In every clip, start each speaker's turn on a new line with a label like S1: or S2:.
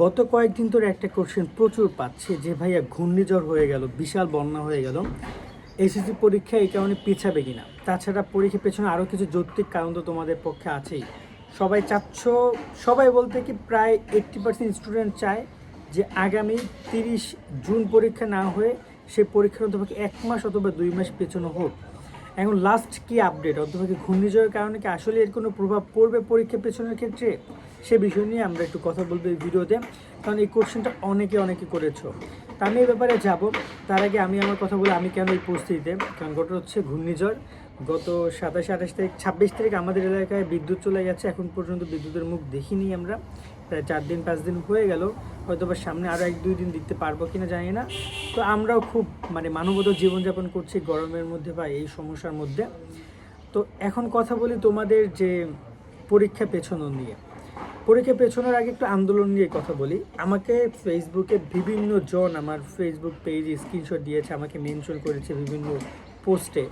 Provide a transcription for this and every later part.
S1: গত কয়েকদিন ধরে একটা কোশ্চেন প্রচুর পাচ্ছে যে, ভাইয়া, ঘূর্ণিঝড় হয়ে গেল, বিশাল বন্যা হয়ে গেল, এসএসসি পরীক্ষা এই কারণে পিছাবে কিনা? তাছাড়া পরীক্ষার পেছনে আরও কিছু যৌক্তিক কারণ তো তোমাদের পক্ষে আছেই। সবাই চাচ্ছ, সবাই বলতে কি প্রায় এইট্টি পার্সেন্ট স্টুডেন্ট চায় যে, আগামী তিরিশ জুন পরীক্ষা না হয়ে সে পরীক্ষার অন্তত এক মাস অথবা দুই মাস পেছনে হোক। এখন লাস্ট কি আপডেট অথবা ঘূর্ণিঝড়ের কারণে কি আসলে এর কোনো প্রভাব পড়বে পরীক্ষা পেছনের ক্ষেত্রে? সে বিষয় নিয়ে আমরা একটু কথা বলব এই ভিডিওতে। কারণ এই কোশ্চেনটা অনেকে অনেকে করেছ। তা আমি এই ব্যাপারে যাব। তার আগে আমি আমার কথা বলে আমি কেন এই পরিস্থিতিতে? কারণ ঘটনা হচ্ছে ঘূর্ণিঝড়। গত সাতাশ আঠাশ তারিখ, ছাব্বিশ তারিখ আমাদের এলাকায় বিদ্যুৎ চলে গেছে। এখন পর্যন্ত বিদ্যুতের মুখ দেখিনি আমরা। প্রায় চার দিন, পাঁচ দিন হয়ে গেল। হয়তো বা সামনে আরও এক, দুই দিন দিতে পারব কিনা জানি না। তো আমরাও খুব মানে মানবত জীবনযাপন করছি গরমের মধ্যে বা এই সমস্যার মধ্যে। তো এখন কথা বলি তোমাদের যে পরীক্ষা পেছনো নিয়ে। পরীক্ষা পেছনের আগে একটু আন্দোলন নিয়ে কথা বলি। আমাকে ফেসবুকে বিভিন্ন জন আমার ফেসবুক পেজে স্ক্রিনশট দিয়েছে, আমাকে মেনশন করেছে বিভিন্ন পোস্টে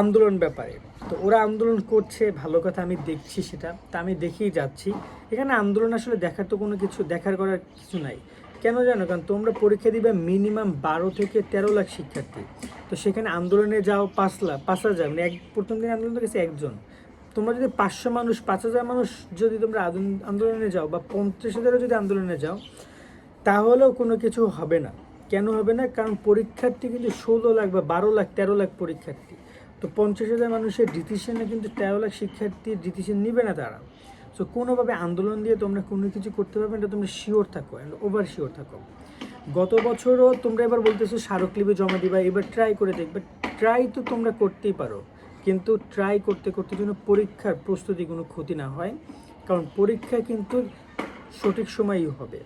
S1: আন্দোলন ব্যাপারে। তো ওরা আন্দোলন করছে, ভালো কথা আমি দেখছি সেটা। তা আমি দেখেই যাচ্ছি। এখানে আন্দোলন আসলে দেখার তো কোনো কিছু, দেখার করার কিছু নাই। কেন জানো? কারণ তোমরা পরীক্ষা দিবে মিনিমাম বারো থেকে তেরো লাখ শিক্ষার্থী। তো সেখানে আন্দোলনে যাও পাঁচ লাখ, পাঁচ হাজার মানে এক প্রথম দিন আন্দোলন গেছে একজন। তোমরা যদি পাঁচশো মানুষ, পাঁচ হাজার মানুষ যদি তোমরা আন্দোলন- যাও বা পঞ্চাশ হাজারও যদি আন্দোলনে যাও, তাহলেও কোনো কিছু হবে না। কেন হবে না? কারণ পরীক্ষার্থী কিন্তু ষোলো লাখ বা বারো লাখ, তেরো লাখ পরীক্ষার্থী। তো পঞ্চাশ হাজার মানুষের ডিসিশনে কিন্তু তেরো লাখ শিক্ষার্থীর ডিসিশন নিবে না তারা। সো কোনোভাবে আন্দোলন দিয়ে তোমরা কোনো কিছু করতে পারবে এটা তোমরা শিওর থাকো ওভার শিওর থাকো। গত বছরও তোমরা এবার বলতেছো স্মারকলিপি জমা দিবা, এবার ট্রাই করে দেখবে। ট্রাই তো তোমরা করতেই পারো। কিন্তু ট্রাই করতে করতে যেন পরীক্ষার প্রস্তুতি কোনো ক্ষতি না হয়, কারণ পরীক্ষা কিন্তু সঠিক সময়ই হবে।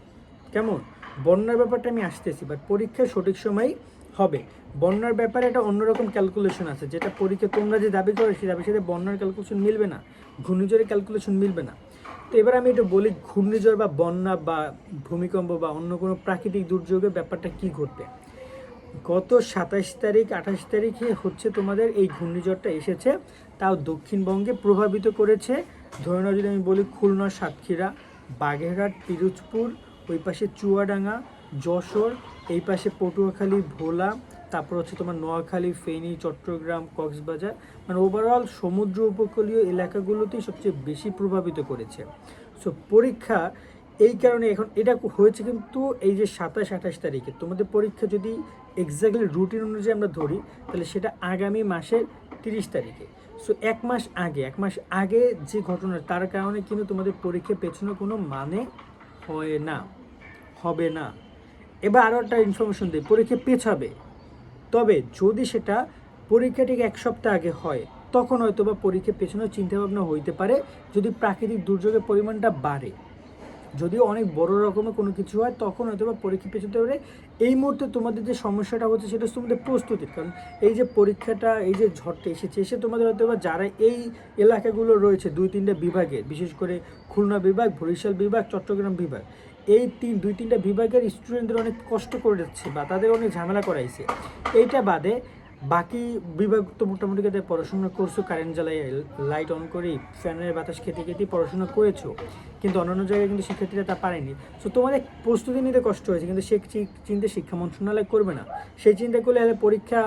S1: কেমন? বন্যার ব্যাপারটা আমি আসতেছি বাট পরীক্ষা সঠিক সময়ই হবে। বন্যার ব্যাপারে একটা অন্যরকম ক্যালকুলেশন আছে, যেটা পরীক্ষা তোমরা যে দাবি করো, সেই দাবির সাথে বন্যার ক্যালকুলেশন মিলবে না, ঘূর্ণিঝড়ের ক্যালকুলেশন মিলবে না। তো এবার আমি একটু বলি, ঘূর্ণিঝড় বা বন্যা বা ভূমিকম্প বা অন্য কোনো প্রাকৃতিক দুর্যোগের ব্যাপারটা কি ঘটবে? গত সাতাশ তারিখ, আঠাশ তারিখে হচ্ছে তোমাদের এই ঘূর্ণিঝড়টা এসেছে। তাও দক্ষিণবঙ্গে প্রভাবিত করেছে। ধরে নাও যদি আমি বলি খুলনা, সাতক্ষীরা, বাগেরহাট, পিরোজপুর, ওই পাশে চুয়াডাঙ্গা, যশোর, এই পাশে পটুয়াখালী, ভোলা, তারপর হচ্ছে তোমার নোয়াখালী, ফেনী, চট্টগ্রাম, কক্সবাজার। মানে ওভারঅল সমুদ্র উপকূলীয় এলাকাগুলোতেই সবচেয়ে বেশি প্রভাবিত করেছে। সো পরীক্ষা এই কারণে এখন এটা হয়েছে কিন্তু এই যে সাতাশ, আঠাশ তারিখে। তোমাদের পরীক্ষা যদি এক্স্যাক্টলি রুটিন অনুযায়ী আমরা ধরি, তাহলে সেটা আগামী মাসের তিরিশ তারিখে। সো এক মাস আগে, এক মাস আগে যে ঘটনা, তার কারণে কিন্তু তোমাদের পরীক্ষা পেছনে কোনো মানে হয় না, হবে না। এবার আরও একটা ইনফরমেশন দিই, পরীক্ষা পেছাবে। তবে যদি সেটা পরীক্ষা ঠিক এক সপ্তাহ আগে হয়, তখন হয়তো বা পরীক্ষা পেছনেও চিন্তাভাবনা হইতে পারে, যদি প্রাকৃতিক দুর্যোগের পরিমাণটা বাড়ে। যদিও অনেক বড় রকমের কোনো কিছু হয়, তখন হয়তো বা পরীক্ষা পেছতে পারে এই মুহূর্তে তোমাদের যে সমস্যাটা হচ্ছে, সেটা হচ্ছে তোমাদের প্রস্তুতির। কারণ এই যে পরীক্ষাটা, এই যে ঝড়টা এসেছে, এসে তোমাদের হয়তো বা যারা এই এলাকাগুলো রয়েছে, দুই তিনটা বিভাগে, বিশেষ করে খুলনা বিভাগ, বরিশাল বিভাগ, চট্টগ্রাম বিভাগ, এই তিন, দুই তিনটা বিভাগের স্টুডেন্টদের অনেক কষ্ট করে যাচ্ছে বা তাদের অনেক ঝামেলা করাইছে। এইটা বাদে বাকি বিভাগ তো মোটামুটি কাদের পড়াশোনা করছ কারেন্ট জ্বালাই লাইট অন করি ফ্যানের বাতাস খেতে খেতে পড়াশোনা করেছ, কিন্তু অন্যান্য জায়গায় কিন্তু শিক্ষার্থীরা তা পারেনি। সো তোমাদের প্রস্তুতি নিতে কষ্ট হয়েছে, কিন্তু সে চিন্তা শিক্ষা মন্ত্রণালয় করবে না। সেই চিন্তা করলে পরীক্ষা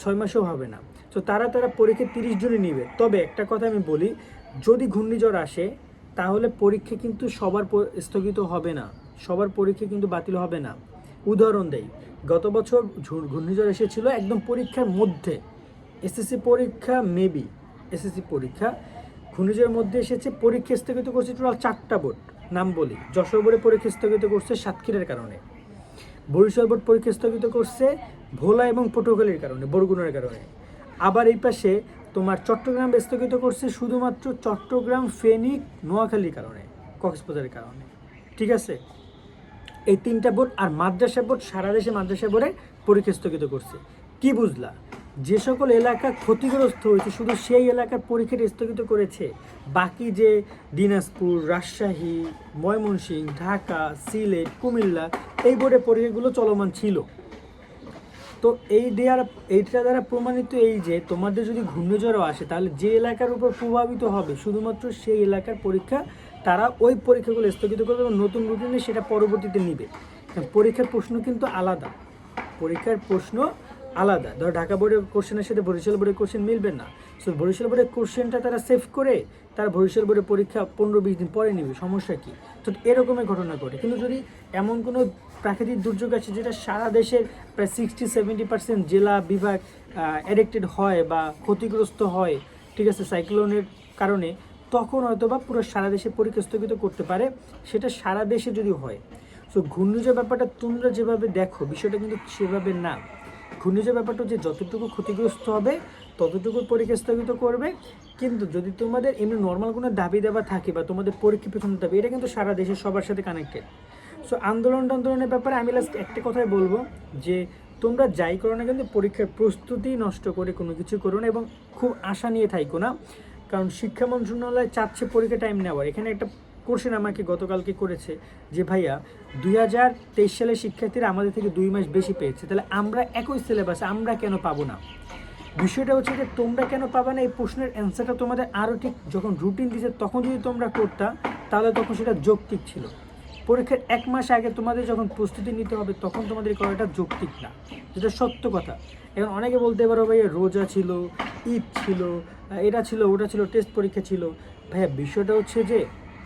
S1: ছয় মাসেও হবে না। তো তারা তারা পরীক্ষা তিরিশ জনই নিবে। তবে একটা কথা আমি বলি, যদি ঘূর্ণিঝড় আসে, তাহলে পরীক্ষা কিন্তু সবার স্থগিত হবে না। সবার পরীক্ষা কিন্তু বাতিল হবে না। উদাহরণ দেই। গত বছর ঘূর্ণিঝড় এসেছিল একদম পরীক্ষার মধ্যে। এসএসসি পরীক্ষা মেবি এসএসসি পরীক্ষা। ঘূর্ণিঝড়ের মধ্যে এসেছে পরীক্ষা স্থগিত করছে টোটাল চারটা বোর্ড, নাম বলি। যশোর বোর্ডে পরীক্ষা স্থগিত করছে সাতক্ষীরার কারণে। বরিশাল বোর্ড পরীক্ষা স্থগিত করছে ভোলা এবং পটুয়াখালীর কারণে, বরগুনার কারণে। আবার এই পাশে তোমার চট্টগ্রাম স্থগিত করছে শুধুমাত্র চট্টগ্রাম, ফেনী, নোয়াখালীর কারণে, কক্সবাজারের কারণে। ঠিক আছে? এই তিনটা বোর্ড আর মাদ্রাসা বোর্ড, সারা দেশে মাদ্রাসা বোর্ডে পরীক্ষা স্থগিত করছে। কি বুঝলা? যে সকল এলাকা ক্ষতিগ্রস্ত হয়েছে, শুধু সেই এলাকার পরীক্ষাটা স্থগিত করেছে। বাকি যে দিনাজপুর, রাজশাহী, ময়মনসিংহ, ঢাকা, সিলেট, কুমিল্লা, এই বোর্ডের পরীক্ষাগুলো চলমান ছিল। তো এই দেওয়ার এইটা দ্বারা প্রমাণিত এই যে, তোমাদের যদি ঘূর্ণিঝড়ও আসে, তাহলে যে এলাকার উপর প্রভাবিত হবে, শুধুমাত্র সেই এলাকার পরীক্ষা তারা ওই পরীক্ষাগুলো স্থগিত করবে এবং নতুন রুটিনে সেটা পরবর্তীতে নিবে। পরীক্ষার প্রশ্ন কিন্তু আলাদা। পরীক্ষার প্রশ্ন আলাদা। ধর ঢাকা বোর্ডের কোশ্চেনের সাথে বরিশাল বোর্ডের কোশ্চেন মিলবে না। সো বরিশাল বোর্ডের কোশ্চেনটা তারা সেভ করে, তারা বরিশাল বোর্ডের পরীক্ষা পনেরো বিশ দিন পরে নেবে। সমস্যা কী? তো এরকমের ঘটনা ঘটে। কিন্তু যদি এমন কোনো প্রাকৃতিক দুর্যোগ আছে যেটা সারা দেশের প্রায় সিক্সটি সেভেন্টি পার্সেন্ট জেলা বিভাগ অ্যাডিক্টেড হয় বা ক্ষতিগ্রস্ত হয়, ঠিক আছে সাইক্লোনের কারণে তখন হয়তো বা পুরো সারা দেশে পরীক্ষা করতে পারে, সেটা সারা দেশে যদি হয়। সো ঘূর্ণিঝড় ব্যাপারটা তোমরা যেভাবে দেখো, বিষয়টা কিন্তু সেভাবে না। ঘূর্ণিঝড় ব্যাপারটা যে যতটুকু ক্ষতিগ্রস্ত হবে, ততটুকু পরীক্ষা করবে। কিন্তু যদি তোমাদের এমনি নর্মাল কোনো দাবি দেওয়া থাকে বা তোমাদের পরীক্ষা পেছনে দাবি, এটা কিন্তু সারা দেশের সবার সাথে কানেক্টেড সো আন্দোলন টান্দোলনের ব্যাপারে আমি লাস্ট একটা কথাই বলব, যে তোমরা যাই করো না কিন্তু পরীক্ষার প্রস্তুতি নষ্ট করে কোনো কিছু করো না এবং খুব আশা নিয়ে থাইকো না। কারণ শিক্ষা মন্ত্রণালয় চাচ্ছে পরীক্ষা টাইম নেওয়ার। এখানে একটা কোশ্চেন আমাকে গতকালকে করেছে যে, ভাইয়া, দুই হাজার তেইশ সালের শিক্ষার্থীরা আমাদের থেকে দুই মাস বেশি পেয়েছে। তাহলে আমরা একই সিলেবাস আমরা কেন পাবো না? বিষয়টা হচ্ছে যে, তোমরা কেন পাবা না? এই প্রশ্নের অ্যান্সারটা তোমাদের আরও ঠিক যখন রুটিন দিছে, তখন যদি তোমরা করতা, তাহলে তখন সেটা যৌক্তিক ছিল। পরীক্ষার এক মাস আগে তোমাদের যখন প্রস্তুতি নিতে হবে, তখন তোমাদের করাটা যৌক্তিক না। যেটা সত্য কথা। এখন অনেকে বলতে পারো, ভাইয়া, রোজা ছিল, ঈদ ছিল এটা ছিল, ওটা ছিল টেস্ট পরীক্ষা ছিল। ভাইয়া, বিষয়টা হচ্ছে যে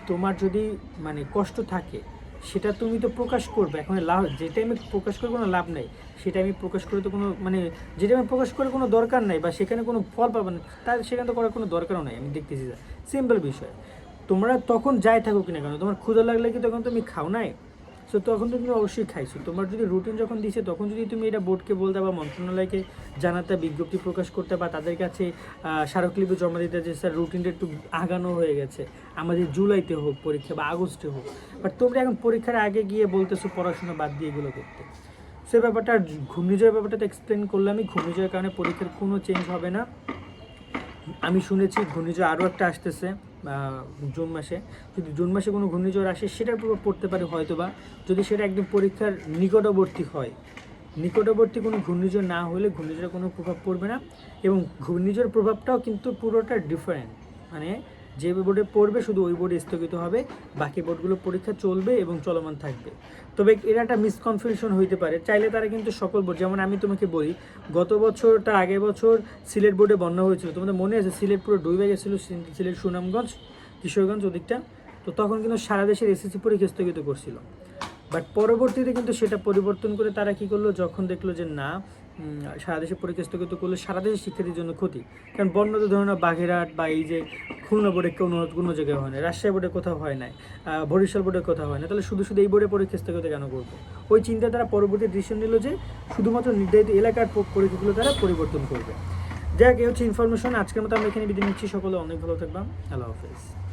S1: তোমার যদি মানে কষ্ট থাকে, সেটা তুমি তো প্রকাশ করবে। এখন লাভ, যে টাইমে প্রকাশ করে কোনো লাভ নেই, সে টাইমে প্রকাশ করে তো কোনো মানে যে টাইমে প্রকাশ করে কোনো দরকার নাই বা সেখানে কোনো ফল পাবে না, তার সেখানে তো করার কোনো দরকারও নাই, আমি দেখতেছি সিম্পল বিষয়। তোমরা তখন যাই থাকো কিনা কেন, তোমার ক্ষুধা লাগলে কি তখন তুমি খাও নাই? সো তখন তো তুমি অবশ্যই খাইছো। তোমার যদি রুটিন যখন দিছে, তখন যদি তুমি এটা বোর্ডকে বলতে বা মন্ত্রণালয়কে জানাতে, বিজ্ঞপ্তি প্রকাশ করতে বা তাদের কাছে স্মারকলিপি জমা দিতে যে, স্যার রুটিনটা একটু আগানো হয়ে গেছে। আমাদের জুলাইতে হোক, পরীক্ষা বা আগস্টে হোক। বাট তোমরা এখন পরীক্ষার আগে গিয়ে বলতেছো পড়াশোনা বাদ দিয়ে এগুলো করতে। সে ব্যাপারটা ঘূর্ণিঝড়ের ব্যাপারটা তো এক্সপ্লেন করলামই। ঘূর্ণিঝড়ের কারণে পরীক্ষার কোনো চেঞ্জ হবে না। আমি শুনেছি ঘূর্ণিঝড় আরও একটা আসতেছে। জুন মাসে। যদি জুন মাসে কোনো ঘূর্ণিঝড় আসে, সেটার প্রভাব পড়তে পারে হয়তো বা যদি সেটা একদম পরীক্ষার নিকটবর্তী হয়, নিকটবর্তী কোনো ঘূর্ণিঝড় না হলে ঘূর্ণিঝড়ের কোনো প্রভাব পড়বে না এবং ঘূর্ণিঝড়ের প্রভাবটাও কিন্তু পুরোটা ডিফারেন্ট মানে যে বোর্ডে পড়বে শুধু ওই বোর্ডে স্থগিত হবে, বাকি বোর্ডগুলো পরীক্ষা চলবে এবং চলমান থাকবে। তবে এর একটা মিসকনফিউশন হইতে পারে, চাইলে তারা কিন্তু সকল বোর্ড, যেমন আমি তোমাকে বলি, গত বছর তার আগের বছর সিলেট বোর্ডে বন্যা হয়েছিল, তোমাদের মনে আছে সিলেট পুরো ডুবে গেছিল সিলেট সুনামগঞ্জ, কিশোরগঞ্জ ওদিকটা? তো তখন কিন্তু সারা দেশের এসএসসি পরীক্ষা স্থগিত করছিল। বাট পরবর্তীতে কিন্তু সেটা পরিবর্তন করে তারা কি করল, যখন দেখল যে না সারা দেশে পরীক্ষা স্থগিত করলে সারা দেশের শিক্ষার্থীর জন্য ক্ষতি। কারণ বন্য তো ধরুন বাগেরহাট বা এই যে খুলনা বোর্ডে কোনো কোনো জায়গায় হয় না, রাজশাহী বোর্ডে কোথাও হয় নাই বরিশাল বোর্ডে কোথাও হয় না। তাহলে শুধু শুধু এই বোর্ডে স্থগিত কেন করব? ওই চিন্তা তারা পরবর্তী ডিসিশন নিল যে শুধুমাত্র নির্ধারিত এলাকার প- পরীক্ষাগুলো তারা পরিবর্তন করবে। যাক, এই হচ্ছে ইনফরমেশন আজকের মতো আমরা এখানে বিদায় নিচ্ছি। সকলে অনেক ভালো থাকবাম আল্লাহ হাফেজ।